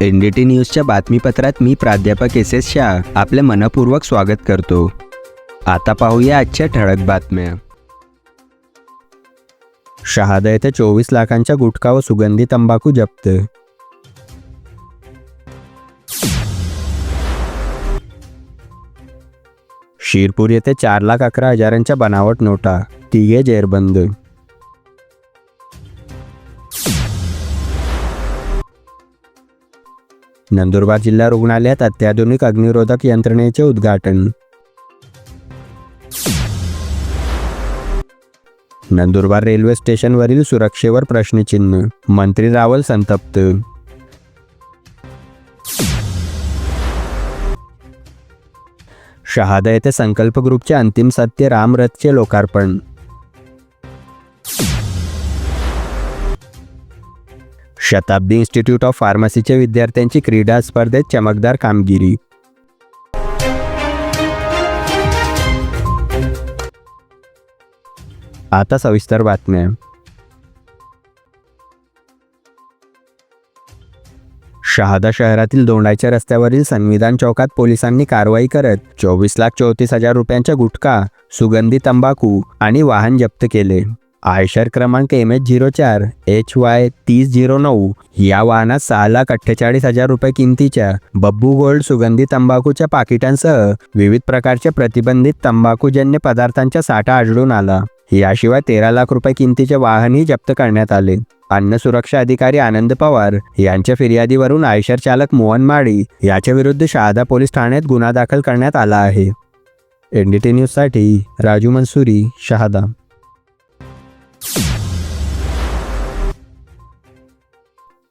N D T न्यूजच्या बातमीपत्रात मी प्राध्यापक S S Shah आपले मनपूर्वक स्वागत करतो. आता पाहूया आजच्या ठळक बातम्या. शहादा येथे चोवीस लाखांच्या गुटखा व सुगंधी तंबाखू जप्त. शिरपूर येथे चार लाख अकरा हजारांच्या बनावट नोटा तिघे जेरबंद. नंदुरबार जिल्हा रुग्णालयात अत्याधुनिक अग्निरोधक यंत्रणेचे उद्घाटन. नंदुरबार रेल्वे स्टेशनवरील सुरक्षेवर प्रश्नचिन्ह मंत्री रावल संतप्त. शहादा येथे संकल्प ग्रुपचे अंतिम सत्य रामरथचे लोकार्पण. शताब्दी इन्स्टिट्यूट ऑफ फार्मसीच्या विद्यार्थ्यांची क्रीडा स्पर्धेत चमकदार कामगिरी. आता सविस्तर बातम्या. शहादा शहरातील दोंडाच्या रस्त्यावरील संविधान चौकात पोलिसांनी कारवाई करत चोवीस लाख चौतीस हजार रुपयांच्या गुटखा सुगंधी तंबाखू आणि वाहन जप्त केले. आयशर क्रमांक एम एच झिरो चार एच वाय तीस झिरो नऊ या वाहनात सहा लाख अठ्ठेचाळीस हजार रुपये किमतीच्या बब्बू गोल्ड सुगंधी तंबाखूच्या पाकिटांसह विविध प्रकारच्या प्रतिबंधित तंबाखूजन्य पदार्थांचा साठा आढळून आला. याशिवाय तेरा लाख रुपये किमतीचे वाहनही जप्त करण्यात आले. अन्न सुरक्षा अधिकारी आनंद पवार यांच्या फिर्यादीवरून आयशर चालक मोहन माळी याच्या विरुद्ध शहादा पोलीस ठाण्यात गुन्हा दाखल करण्यात आला आहे. एनडीटी न्यूजसाठी राजू मंसुरी शहादा.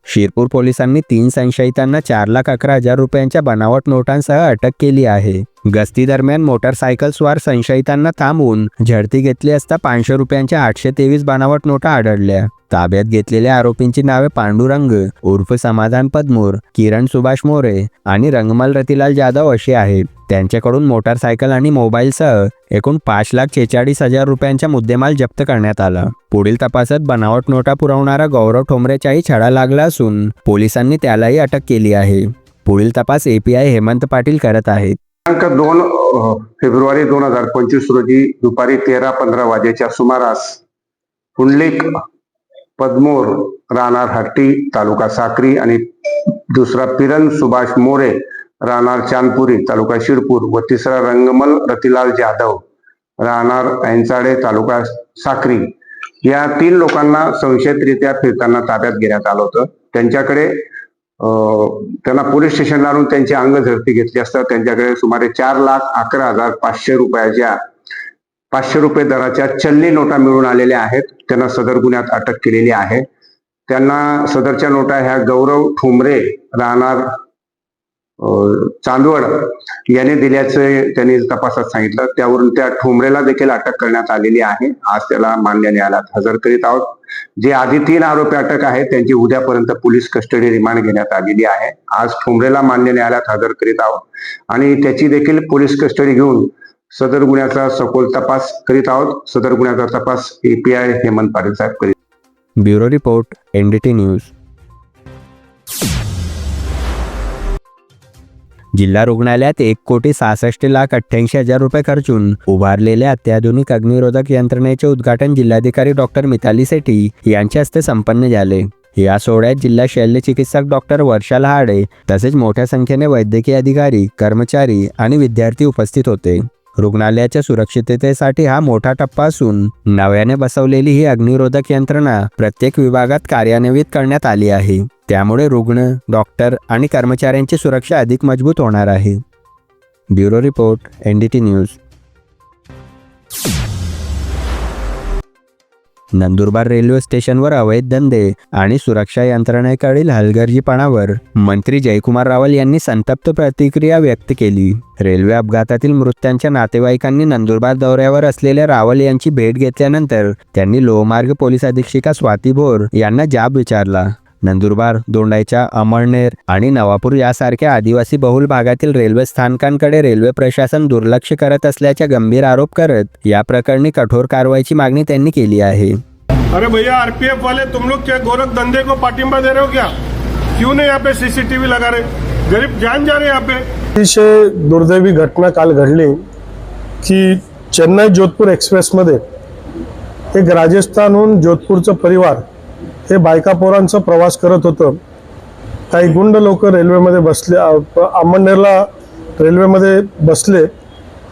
शिरपूर पोलिसांनी तीन संशयितांना चार लाख अकरा हजार रुपयांच्या बनावट नोटांसह अटक केली आहे. गस्ती दरम्यान मोटरसायकलस्वार संशयितांना थांबवून झडती घेतली असता पाचशे रुपयांच्या आठशे तेवीस बनावट नोटा आढळल्या. ताब्यात घेतलेल्या आरोपींची नावे पांडुरंग उर्फ समाधान पदमूर किरण सुभाष मोरे आणि रंगमल रतिलाल जाधव अशी आहेत. त्यांच्याकडून मोटारसायकल आणि मोबाईलसह एकूण पाच लाख छेचाळीस हजार रुपयांचा मुद्देमाल जप्त करण्यात आला. पुढील तपासात बनावट नोटा पुरवणारा गौरव ठोंबरेचाही छडा लागला असून पोलिसांनी त्यालाही अटक केली आहे. पुढील तपास एपीआय हेमंत पाटील करत आहेत. दिनांक दोन फेब्रुवारी दोन हजार पंचवीस रोजी दुपारी तेरा पंधरा वाजेच्या सुमारास पुंडलिक पद्मोर राहणार हट्टी तालुका साक्री आणि दुसरा पिरन सुभाष मोरे राहणार चांदपुरी तालुका शिरपूर व तिसरा रंगमल रतिलाल जाधव राहणार ऐंचाडे तालुका साक्री. या तीन लोकांना संशयितरित्या फिरताना ताब्यात घेण्यात आलं होतं. त्यांच्याकडे त्यांना पोलीस स्टेशनला आणून त्यांची अंग झडती घेतली असता त्यांच्याकडे सुमारे चार लाख अकरा हजार पाचशे रुपयाच्या पाचशे रुपये दराच्या चलनी नोटा मिळून आलेल्या आहेत. त्यांना सदर गुन्ह्यात अटक केलेली आहे. त्यांना सदरच्या नोटा ह्या गौरव ठोंबरे राहणार चांदवड याने दिल्याचे त्यांनी तपासात सांगितलं. त्यावरून त्या ठोंबरेला देखील अटक करण्यात आलेली आहे. आज त्याला मान्य न्यायालयात हजर करीत आहोत. जे आधी तीन आरोपी अटक आहेत त्यांची उद्यापर्यंत पोलीस कस्टडी रिमांड घेण्यात आलेली आहे. आज ठोंबरेला मान्य न्यायालयात हजर करीत आहोत. आणि त्याची देखील पोलीस कस्टडी घेऊन सदर गुन्ह्याचा सखोल तपास करीत आहोत. सदर गुन्ह्याचा तपास एपीआय हेमंत पाटील साहेब करीत ब्युरो रिपोर्ट एनडीटी न्यूज. जिल्हा रुग्णालयात एक कोटी सहासष्ट लाख अठ्ठ्याऐंशी हजार रुपये खर्चून उभारलेल्या अत्याधुनिक अग्निरोधक यंत्रणेचे उद्घाटन जिल्हाधिकारी डॉक्टर मिताली सेठी यांच्या हस्ते संपन्न झाले. या सोहळ्यात जिल्हा शल्य चिकित्सक डॉक्टर वर्षा लहाडे तसेच मोठ्या संख्येने वैद्यकीय अधिकारी कर्मचारी आणि विद्यार्थी उपस्थित होते. रुग्णालयाच्या सुरक्षिततेसाठी हा मोठा टप्पा असून नव्याने बसवलेली ही अग्निरोधक यंत्रणा प्रत्येक विभागात कार्यान्वित करण्यात आली आहे. त्यामुळे रुग्ण डॉक्टर आणि कर्मचाऱ्यांची सुरक्षा अधिक मजबूत होणार आहे. Bureau report NDT news. Nandurbar railway स्टेशनवर अवैध धंदे आणि सुरक्षा यंत्रणेकडील हलगर्जीपणावर मंत्री जयकुमार रावल यांनी संतप्त प्रतिक्रिया व्यक्त केली. रेल्वे अपघातातील मृत्यांच्या नातेवाईकांनी नंदुरबार दौऱ्यावर असलेल्या रावल यांची भेट घेतल्यानंतर त्यांनी लोहमार्ग पोलीस अधीक्षिका स्वाती भोर यांना जाब विचारला. नंदुरबार दोंडाईच्या अमळनेर आणि नवापूर यासारख्या आदिवासी बहुल भागातील रेल्वे स्थानकांकडे रेल्वे प्रशासन दुर्लक्ष करत असल्याचा गंभीर आरोप करत या प्रकरणी कठोर कारवाईची मागणी त्यांनी केली आहे. अरे भैया आरपीएफ वाले तुम लोग क्या गोरख धंधे को पाटिंबा दे रहे हो क्या? क्यों नहीं यहाँ पे सीसीटीवी लगा रहे? गरीब जान जा रहे यहाँ पे। अतिशय दुर्दैवी घटना काल घडली की चेन्नई जोधपूर एक्सप्रेसमध्ये एक राजस्थानहून जोधपूरचं परिवार हे बायका पोरांचा प्रवास करत होतं. काही गुंड लोक रेल्वेमध्ये बसले अ- रेल्वेमध्ये बसले.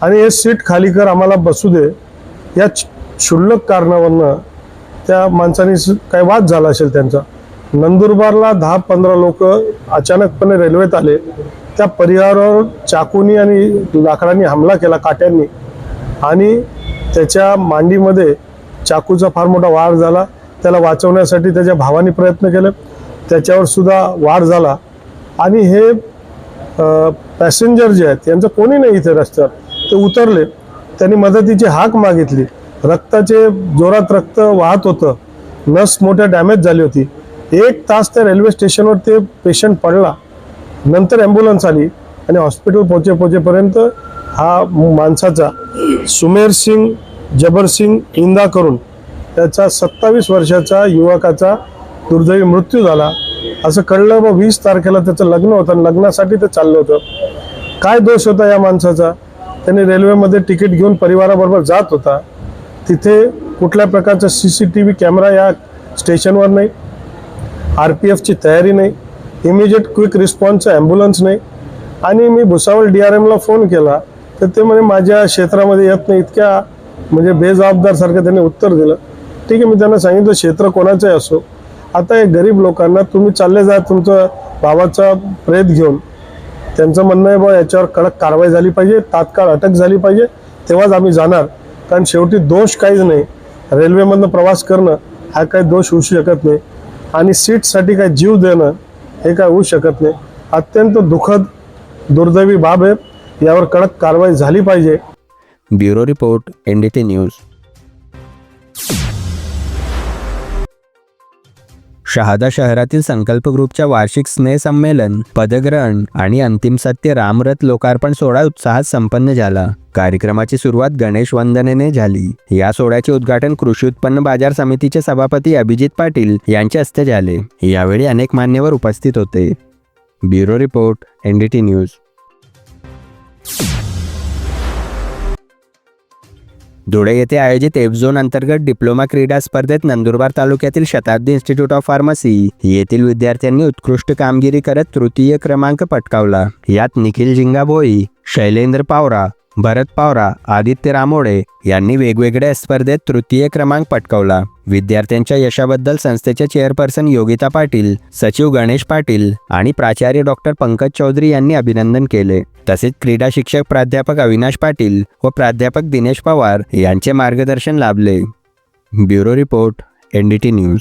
आणि हे सीट खाली कर आम्हाला बसू दे. या क्षुल्लक कारणावरनं त्या माणसाने काही वाद झाला असेल त्यांचा. नंदुरबारला दहा पंधरा लोक अचानकपणे रेल्वेत आले. त्या परिवारावर चाकूनी आणि लाकडांनी हमला केला काट्यांनी. आणि त्याच्या मांडीमध्ये चाकूचा फार मोठा वार झाला. त्याला वाचवण्यासाठी त्याच्या भावाने प्रयत्न केले. त्याच्यावर सुद्धा वार झाला. आणि हे पॅसेंजर जे आहेत यांचं कोणी नाही इथे रस्त्यावर. ते उतरले. त्यांनी मदतीची हाक मागितली. रक्ताचे जोरात रक्त वाहत होतं. नस मोठ्या डॅमेज झाली होती. एक तास त्या रेल्वे स्टेशनवर ते पेशंट पडला. नंतर ॲम्ब्युलन्स आली आणि हॉस्पिटल पोचे पोचेपर्यंत हा माणसाचा सुमेर सिंग जबर सिंग इंदा करून त्याचा सत्तावीस वर्षाचा युवकाचा दुर्दैवी मृत्यू झाला. असं कळलं व वीस तारखेला त्याचं लग्न होतं आणि लग्नासाठी ते चाललं होतं. काय दोष होता या माणसाचा? त्याने रेल्वेमध्ये तिकीट घेऊन परिवाराबरोबर जात होता. तिथे कुठल्या प्रकारचा C C T V camera या स्टेशनवर नाही. आर पी एफची तयारी नाही. इमिजिएट क्विक रिस्पॉन्सचं ॲम्ब्युलन्स नाही. आणि मी भुसावळ डी आर एमला फोन केला तर ते म्हणे माझ्या क्षेत्रामध्ये येत नाही. इतक्या म्हणजे बेजबाबदारसारखं त्यांनी उत्तर दिलं. ठीक आहे मी त्यांना सांगितलं क्षेत्र कोणाचंही असो. आता हे गरीब लोकांना तुम्ही चालले जा तुमचं भावाचा प्रेत घेऊन. त्यांचं म्हणणं आहे बा याच्यावर कडक कारवाई झाली पाहिजे तात्काळ अटक झाली पाहिजे तेव्हाच आम्ही जाणार. कारण शेवटी दोष काहीच नाही. रेल्वेमधनं प्रवास करणं हा काही दोष होऊ शकत नाही. आणि सीटसाठी काय जीव देणं हे काय होऊ शकत नाही. अत्यंत दुःखद दुर्दैवी बाब आहे. यावर कडक कारवाई झाली पाहिजे. Bureau report N D T news. Shahada शहरातील संकल्प ग्रुपच्या वार्षिक स्नेह संमेलन पदग्रहण आणि अंतिम सत्य रामरथ लोकार्पण सोहळा उत्साहात संपन्न झाला. कार्यक्रमाची सुरुवात गणेश वंदनेने झाली. या सोहळ्याचे उद्घाटन कृषी उत्पन्न बाजार समितीचे सभापती अभिजित पाटील यांच्या हस्ते झाले. यावेळी अनेक मान्यवर उपस्थित होते. Bureau report NDT news. Dhule येथे आयोजित एफझोन अंतर्गत डिप्लोमा क्रीडा स्पर्धेत नंदुरबार तालुक्यातील शताब्दी इन्स्टिट्यूट ऑफ फार्मसी येथील विद्यार्थ्यांनी उत्कृष्ट कामगिरी करत तृतीय क्रमांक पटकावला. यात निखिल जिंगाभोई शैलेंद्र पावरा भरत पावरा आदित्य रामोडे यांनी वेगवेगळ्या स्पर्धेत तृतीय क्रमांक पटकावला. विद्यार्थ्यांच्या यशाबद्दल संस्थेचे चेअरपर्सन योगिता पाटील सचिव गणेश पाटील आणि प्राचार्य डॉक्टर पंकज चौधरी यांनी अभिनंदन केले. तसेच क्रीडा शिक्षक प्राध्यापक अविनाश पाटील व प्राध्यापक दिनेश पवार यांचे मार्गदर्शन लाभले. Bureau report NDT news.